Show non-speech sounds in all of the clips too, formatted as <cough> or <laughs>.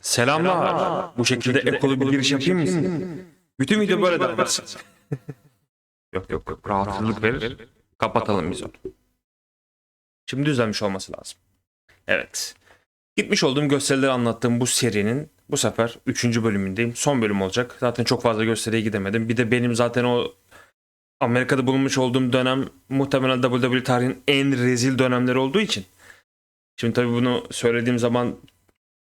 Selamlar. Bu şekilde ekolu bir giriş yapayım mısın? Bütün video böyle devam etsin. yok yok yok. Rahatsızlık verir. Kapatalım biz onu. Şimdi düzenmiş olması lazım. Evet. Gitmiş olduğum gösterileri anlattığım bu serinin bu sefer 3. bölümündeyim. Son bölüm olacak. Zaten çok fazla gösteriye gidemedim. Bir de benim zaten o Amerika'da bulunmuş olduğum dönem muhtemelen WWE tarihinin en rezil dönemleri olduğu için. Şimdi tabii bunu söylediğim zaman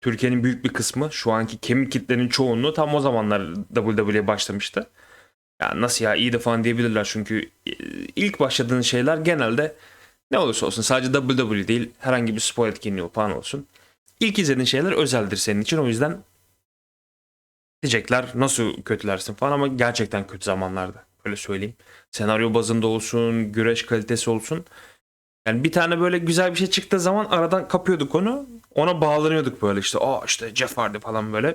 Türkiye'nin büyük bir kısmı şu anki kemik kitlenin çoğunluğu tam o zamanlar WWE'ye başlamıştı. Ya nasıl ya iyi de falan diyebilirler çünkü e, ilk başladığın şeyler genelde ne olursa olsun sadece WWE değil herhangi bir spor etkinliği falan olsun. İlk izlediğin şeyler özeldir senin için o yüzden diyecekler nasıl kötülersin falan ama gerçekten kötü zamanlarda öyle söyleyeyim. Senaryo bazında olsun, güreş kalitesi olsun. Yani bir tane böyle güzel bir şey çıktığı zaman aradan kapıyorduk onu. Ona bağlanıyorduk böyle işte. Aa işte Jeff Hardy falan böyle.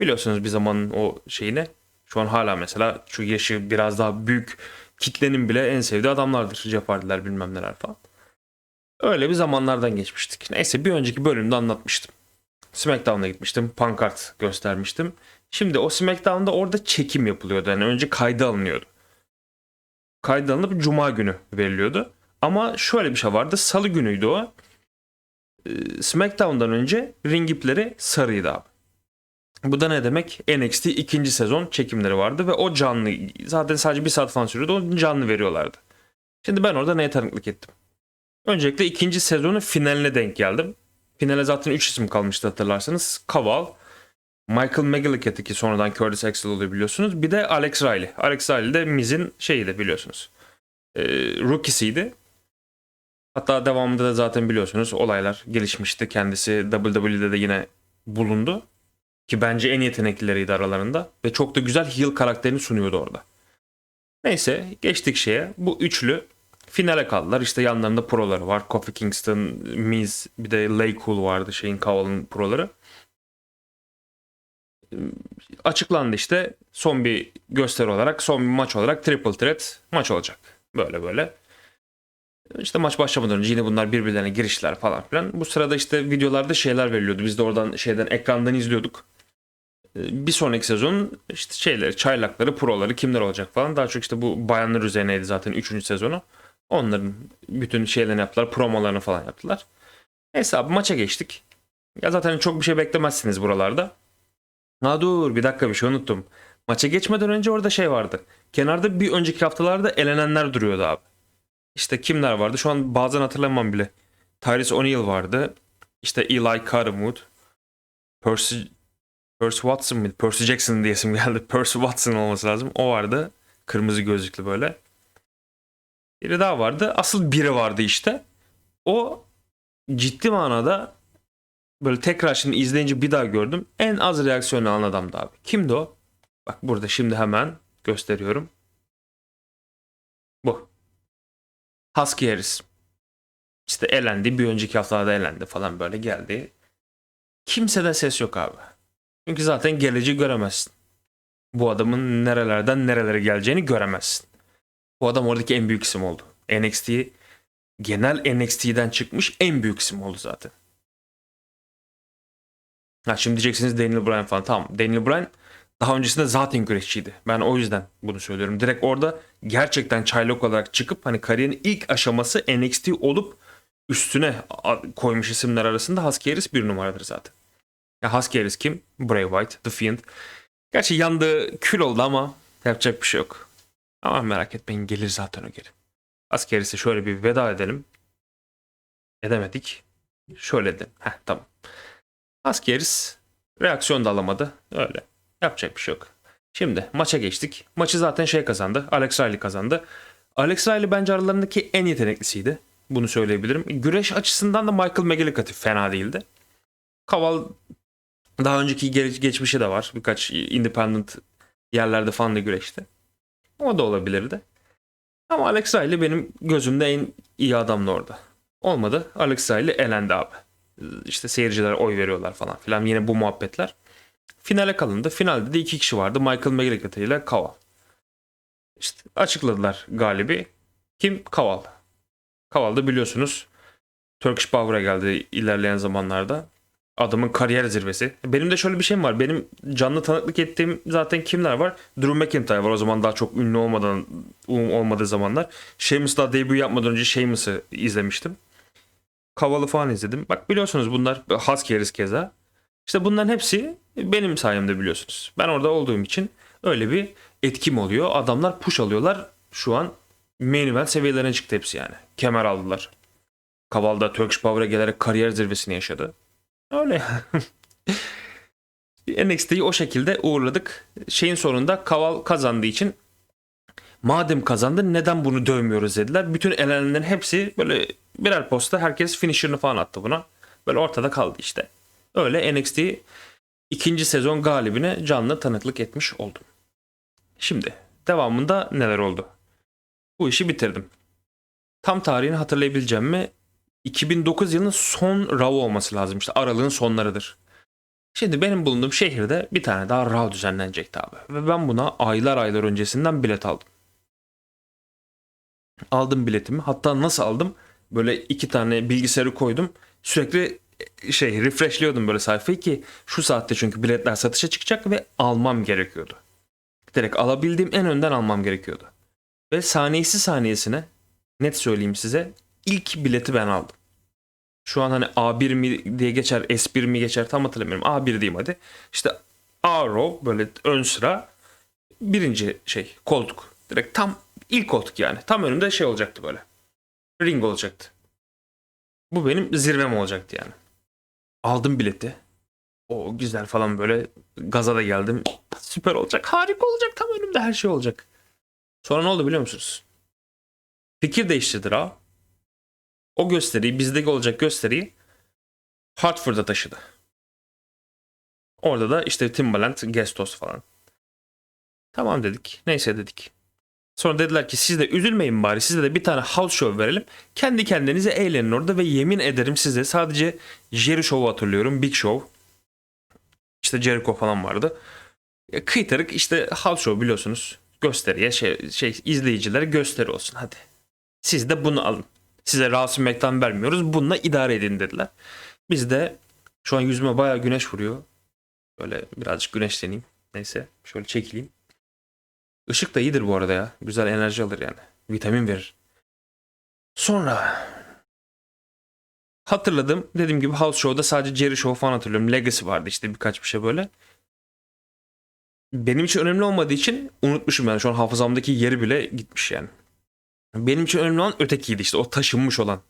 Biliyorsunuz bir zamanın o şeyine. Şu an hala mesela şu yaşı biraz daha büyük kitlenin bile en sevdiği adamlardır. Jeff Hardy'ler bilmem neler falan. Öyle bir zamanlardan geçmiştik. Neyse bir önceki bölümde anlatmıştım. SmackDown'a gitmiştim. Pankart göstermiştim. Şimdi o SmackDown'da orada çekim yapılıyordu. Yani önce kayda alınıyordu. Kayda alınıp Cuma günü veriliyordu. Ama şöyle bir şey vardı. Salı günüydü o. Ee, SmackDown'dan önce ring ipleri sarıydı abi. Bu da ne demek? NXT ikinci sezon çekimleri vardı ve o canlı zaten sadece bir saat falan sürüyordu. O canlı veriyorlardı. Şimdi ben orada neye tanıklık ettim? Öncelikle ikinci sezonun finaline denk geldim. Finale zaten 3 isim kalmıştı hatırlarsanız. Kaval, Michael McGillicuddy ki sonradan Curtis Axel oluyor biliyorsunuz. Bir de Alex Riley. Alex Riley de Miz'in şeyiydi biliyorsunuz. Ee, rookie'siydi. Hatta devamında da zaten biliyorsunuz olaylar gelişmişti. Kendisi WWE'de de yine bulundu. Ki bence en yeteneklileriydi aralarında. Ve çok da güzel heel karakterini sunuyordu orada. Neyse geçtik şeye. Bu üçlü finale kaldılar. İşte yanlarında proları var. Kofi Kingston, Miz, bir de Lay Cool vardı şeyin Cowell'ın proları. Açıklandı işte son bir gösteri olarak, son bir maç olarak Triple Threat maç olacak. Böyle böyle. İşte maç başlamadan önce yine bunlar birbirlerine girişler falan filan. Bu sırada işte videolarda şeyler veriliyordu. Biz de oradan şeyden ekrandan izliyorduk. Ee, Bir sonraki sezonun işte şeyleri, çaylakları, proları kimler olacak falan. Daha çok işte bu bayanlar üzerineydi zaten 3. sezonu. Onların bütün şeylerini yaptılar, promolarını falan yaptılar. Neyse abi maça geçtik. Ya zaten çok bir şey beklemezsiniz buralarda. Ha dur bir dakika bir şey unuttum. Maça geçmeden önce orada şey vardı. Kenarda bir önceki haftalarda elenenler duruyordu abi. İşte kimler vardı? Şu an bazen hatırlamam bile. Tyrese O'Neil vardı. İşte Eli Catterwood. Percy, Percy Watson mıydı? Percy Jackson diye isim geldi. <laughs> Percy Watson olması lazım. O vardı. Kırmızı gözlüklü böyle. Biri daha vardı. Asıl biri vardı işte. O ciddi manada böyle tekrar şimdi izleyince bir daha gördüm. En az reaksiyonu alan adamdı abi. Kimdi o? Bak burada şimdi hemen gösteriyorum. Bu. Husky Harris. İşte elendi. Bir önceki haftalarda elendi falan böyle geldi. Kimseden ses yok abi. Çünkü zaten geleceği göremezsin. Bu adamın nerelerden nerelere geleceğini göremezsin. Bu adam oradaki en büyük isim oldu. NXT genel NXT'den çıkmış en büyük isim oldu zaten. Ha şimdi diyeceksiniz Daniel Bryan falan. Tamam Daniel Bryan daha öncesinde zaten güreşçiydi. Ben o yüzden bunu söylüyorum. Direkt orada gerçekten çaylak olarak çıkıp hani kariyerin ilk aşaması NXT olup üstüne koymuş isimler arasında Husky bir numaradır zaten. Ya Husky kim? Bray Wyatt, The Fiend. Gerçi yandı kül oldu ama yapacak bir şey yok. Ama merak etmeyin gelir zaten o geri. Husky şöyle bir veda edelim. Edemedik. Şöyle edelim. Heh tamam. Husky reaksiyon da alamadı. Öyle. Yapacak bir şey yok. Şimdi maça geçtik. Maçı zaten şey kazandı. Alex Riley kazandı. Alex Riley bence aralarındaki en yeteneklisiydi. Bunu söyleyebilirim. Güreş açısından da Michael McGillicuddy fena değildi. Kaval daha önceki ge- geçmişi de var. Birkaç independent yerlerde falan da güreşti. O da olabilirdi. Ama Alex Riley benim gözümde en iyi adamdı orada. Olmadı. Alex Riley elendi abi. İşte seyirciler oy veriyorlar falan filan. Yine bu muhabbetler. Finale kalındı. Finalde de iki kişi vardı. Michael McGillicuddy ile Kaval. İşte açıkladılar galibi. Kim? Kaval. Kaval da biliyorsunuz Turkish Power'a geldi ilerleyen zamanlarda. Adamın kariyer zirvesi. Benim de şöyle bir şeyim var. Benim canlı tanıklık ettiğim zaten kimler var? Drew McIntyre var o zaman daha çok ünlü olmadan olmadığı zamanlar. Sheamus daha debut yapmadan önce Sheamus'ı izlemiştim. Kavalı falan izledim. Bak biliyorsunuz bunlar Husky Harris keza. İşte bunların hepsi benim sayemde biliyorsunuz. Ben orada olduğum için öyle bir etkim oluyor. Adamlar push alıyorlar. Şu an main event seviyelerine çıktı hepsi yani. Kemer aldılar. Kaval'da Turkish Power'a gelerek kariyer zirvesini yaşadı. Öyle. <laughs> NXT'yi o şekilde uğurladık. Şeyin sonunda Kaval kazandığı için madem kazandı neden bunu dövmüyoruz dediler. Bütün elenenlerin hepsi böyle birer posta herkes finisher'ını falan attı buna. Böyle ortada kaldı işte. Öyle NXT ikinci sezon galibine canlı tanıklık etmiş oldum. Şimdi devamında neler oldu? Bu işi bitirdim. Tam tarihini hatırlayabileceğim mi? 2009 yılının son Raw olması lazım işte aralığın sonlarıdır. Şimdi benim bulunduğum şehirde bir tane daha Raw düzenlenecekti abi. Ve ben buna aylar aylar öncesinden bilet aldım. Aldım biletimi. Hatta nasıl aldım? Böyle iki tane bilgisayarı koydum. Sürekli şey refreshliyordum böyle sayfayı ki şu saatte çünkü biletler satışa çıkacak ve almam gerekiyordu. Direkt alabildiğim en önden almam gerekiyordu. Ve saniyesi saniyesine net söyleyeyim size ilk bileti ben aldım. Şu an hani A1 mi diye geçer S1 mi geçer tam hatırlamıyorum. A1 diyeyim hadi. İşte A row böyle ön sıra birinci şey koltuk. Direkt tam ilk koltuk yani. Tam önümde şey olacaktı böyle. Ring olacaktı. Bu benim zirvem olacaktı yani. Aldım bileti. O güzel falan böyle gaza da geldim. Süper olacak, harika olacak. Tam önümde her şey olacak. Sonra ne oldu biliyor musunuz? Fikir değiştirdi Raw. O gösteriyi, bizdeki olacak gösteriyi Hartford'a taşıdı. Orada da işte Timbaland, Gestos falan. Tamam dedik. Neyse dedik. Sonra dediler ki siz de üzülmeyin bari size de bir tane house show verelim. Kendi kendinize eğlenin orada ve yemin ederim size sadece Jerry Show'u hatırlıyorum. Big Show. İşte Jericho falan vardı. E, Kıytarık işte house show biliyorsunuz. Gösteriye şey, şey izleyicilere gösteri olsun hadi. Siz de bunu alın. Size Rasim Mektan vermiyoruz. Bununla idare edin dediler. Biz de şu an yüzüme bayağı güneş vuruyor. Böyle birazcık güneşleneyim. Neyse şöyle çekileyim. Işık da iyidir bu arada ya. Güzel enerji alır yani. Vitamin verir. Sonra hatırladım. Dediğim gibi House Show'da sadece Jerry Show falan hatırlıyorum. Legacy vardı işte birkaç bir şey böyle. Benim için önemli olmadığı için unutmuşum yani. Şu an hafızamdaki yeri bile gitmiş yani. Benim için önemli olan ötekiydi işte. O taşınmış olan.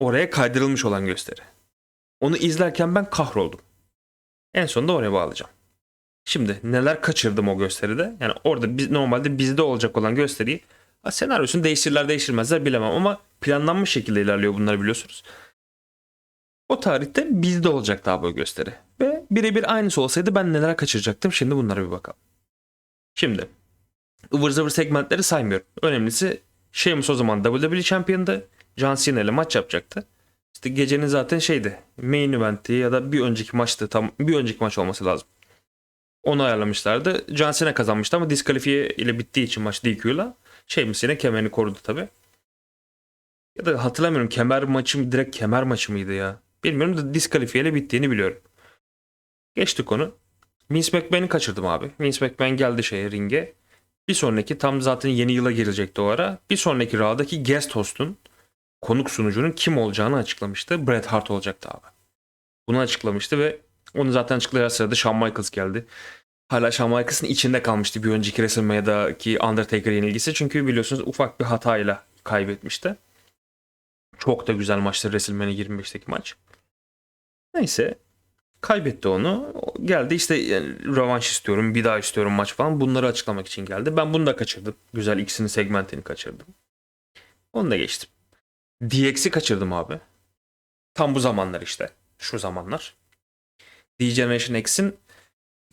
Oraya kaydırılmış olan gösteri. Onu izlerken ben kahroldum. En sonunda oraya bağlayacağım. Şimdi neler kaçırdım o gösteride? Yani orada biz, normalde bizde olacak olan gösteriyi senaryosunu değiştirirler değiştirmezler bilemem ama planlanmış şekilde ilerliyor bunları biliyorsunuz. O tarihte bizde olacaktı abi o gösteri. Ve birebir aynısı olsaydı ben neler kaçıracaktım şimdi bunlara bir bakalım. Şimdi ıvır zıvır segmentleri saymıyorum. Önemlisi Sheamus o zaman WWE Champion'dı. John Cena ile maç yapacaktı. İşte gecenin zaten şeydi. Main event'i ya da bir önceki maçtı. Tam bir önceki maç olması lazım. Onu ayarlamışlardı. John Cena kazanmıştı ama diskalifiye ile bittiği için maç DQ'la. Sheamus yine kemerini korudu tabi. Ya da hatırlamıyorum kemer maçı mı direkt kemer maçı mıydı ya. Bilmiyorum da diskalifiye ile bittiğini biliyorum. Geçtik konu. Vince McMahon'ı kaçırdım abi. Vince McMahon geldi şeye ringe. Bir sonraki tam zaten yeni yıla girecekti o ara. Bir sonraki Raw'daki guest host'un konuk sunucunun kim olacağını açıklamıştı. Bret Hart olacaktı abi. Bunu açıklamıştı ve onu zaten açıklayacağı sırada Shawn Michaels geldi. Hala Shawn Michaels'ın içinde kalmıştı bir önceki WrestleMania'daki Undertaker yenilgisi. Çünkü biliyorsunuz ufak bir hatayla kaybetmişti. Çok da güzel maçtı WrestleMania 25'teki maç. Neyse kaybetti onu. Geldi işte yani, rövanş istiyorum, bir daha istiyorum maç falan. Bunları açıklamak için geldi. Ben bunu da kaçırdım. Güzel ikisinin segmentini kaçırdım. Onu da geçtim. DX'i kaçırdım abi. Tam bu zamanlar işte. Şu zamanlar. D-Generation X'in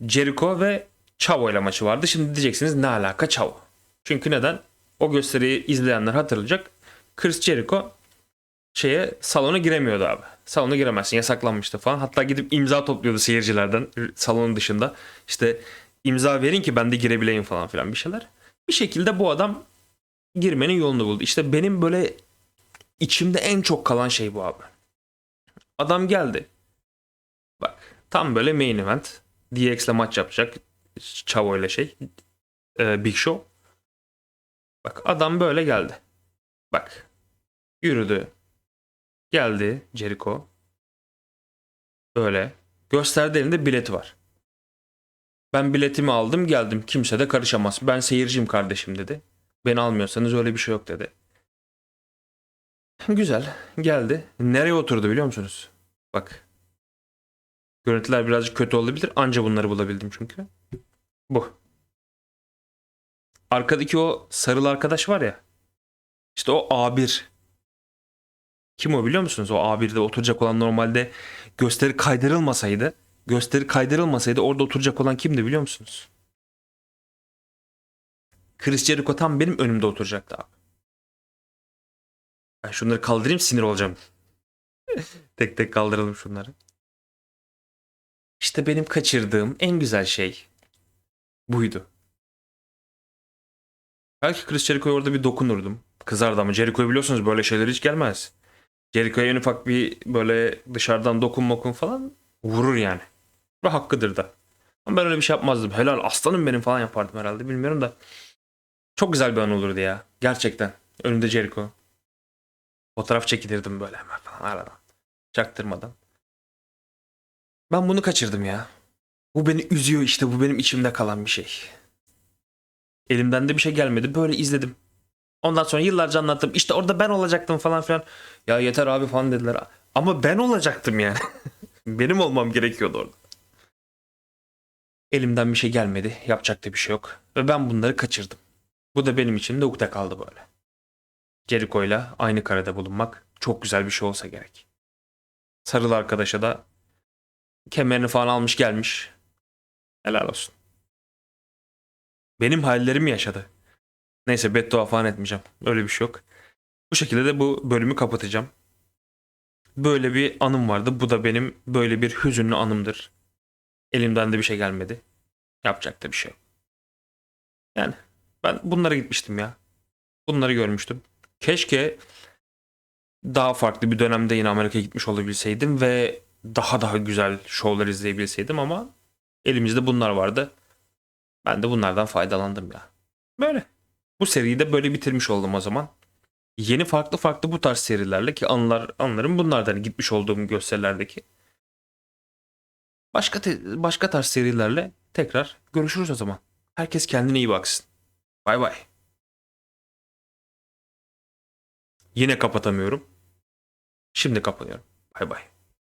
Jericho ve Chavo ile maçı vardı. Şimdi diyeceksiniz ne alaka Chavo? Çünkü neden? O gösteriyi izleyenler hatırlayacak. Chris Jericho şeye salona giremiyordu abi. Salona giremezsin yasaklanmıştı falan. Hatta gidip imza topluyordu seyircilerden salonun dışında. İşte imza verin ki ben de girebileyim falan filan bir şeyler. Bir şekilde bu adam girmenin yolunu buldu. İşte benim böyle içimde en çok kalan şey bu abi. Adam geldi. Tam böyle main event. DX'le maç yapacak. Chavo ile şey. e, Big Show. Bak adam böyle geldi. Bak. Yürüdü. Geldi Jericho. Böyle. Gösterdi elinde bileti var. Ben biletimi aldım geldim. Kimse de karışamaz. Ben seyirciyim kardeşim dedi. Beni almıyorsanız öyle bir şey yok dedi. Güzel. Geldi. Nereye oturdu biliyor musunuz? Bak. Görüntüler birazcık kötü olabilir. Anca bunları bulabildim çünkü. Bu. Arkadaki o sarılı arkadaş var ya. İşte o A1. Kim o biliyor musunuz? O A1'de oturacak olan normalde gösteri kaydırılmasaydı, gösteri kaydırılmasaydı orada oturacak olan kimdi biliyor musunuz? Chris Jericho tam benim önümde oturacaktı abi. Ben şunları kaldırayım sinir olacağım. <laughs> tek tek kaldıralım şunları. İşte benim kaçırdığım en güzel şey buydu. Belki Chris Jericho'ya orada bir dokunurdum. Kızardı ama Jericho'yu biliyorsunuz böyle şeyler hiç gelmez. Jericho'ya en ufak bir böyle dışarıdan dokun mokun falan vurur yani. Ve hakkıdır da. Ama ben öyle bir şey yapmazdım. Helal aslanım benim falan yapardım herhalde bilmiyorum da. Çok güzel bir an olurdu ya. Gerçekten. Önümde Jericho. Fotoğraf çekilirdim böyle hemen falan aradan. Çaktırmadan. Ben bunu kaçırdım ya. Bu beni üzüyor işte bu benim içimde kalan bir şey. Elimden de bir şey gelmedi. Böyle izledim. Ondan sonra yıllarca anlattım. İşte orada ben olacaktım falan filan. Ya yeter abi falan dediler. Ama ben olacaktım yani. <laughs> Benim olmam gerekiyordu orada. Elimden bir şey gelmedi. Yapacak da bir şey yok. Ve ben bunları kaçırdım. Bu da benim için de ukde kaldı böyle. Jericho'yla aynı karede bulunmak çok güzel bir şey olsa gerek. Sarılı arkadaşa da kemerini falan almış gelmiş. Helal olsun. Benim hayallerimi yaşadı. Neyse beddua falan etmeyeceğim. Öyle bir şey yok. Bu şekilde de bu bölümü kapatacağım. Böyle bir anım vardı. Bu da benim böyle bir hüzünlü anımdır. Elimden de bir şey gelmedi. Yapacak da bir şey yok. Yani ben bunlara gitmiştim ya. Bunları görmüştüm. Keşke daha farklı bir dönemde yine Amerika'ya gitmiş olabilseydim ve daha daha güzel şovlar izleyebilseydim ama elimizde bunlar vardı. Ben de bunlardan faydalandım ya. Böyle. Bu seriyi de böyle bitirmiş oldum o zaman. Yeni farklı farklı bu tarz serilerle ki anılar anlarım bunlardan gitmiş olduğum gösterilerdeki. Başka te- başka tarz serilerle tekrar görüşürüz o zaman. Herkes kendine iyi baksın. Bay bay. Yine kapatamıyorum. Şimdi kapatıyorum. Bay bay.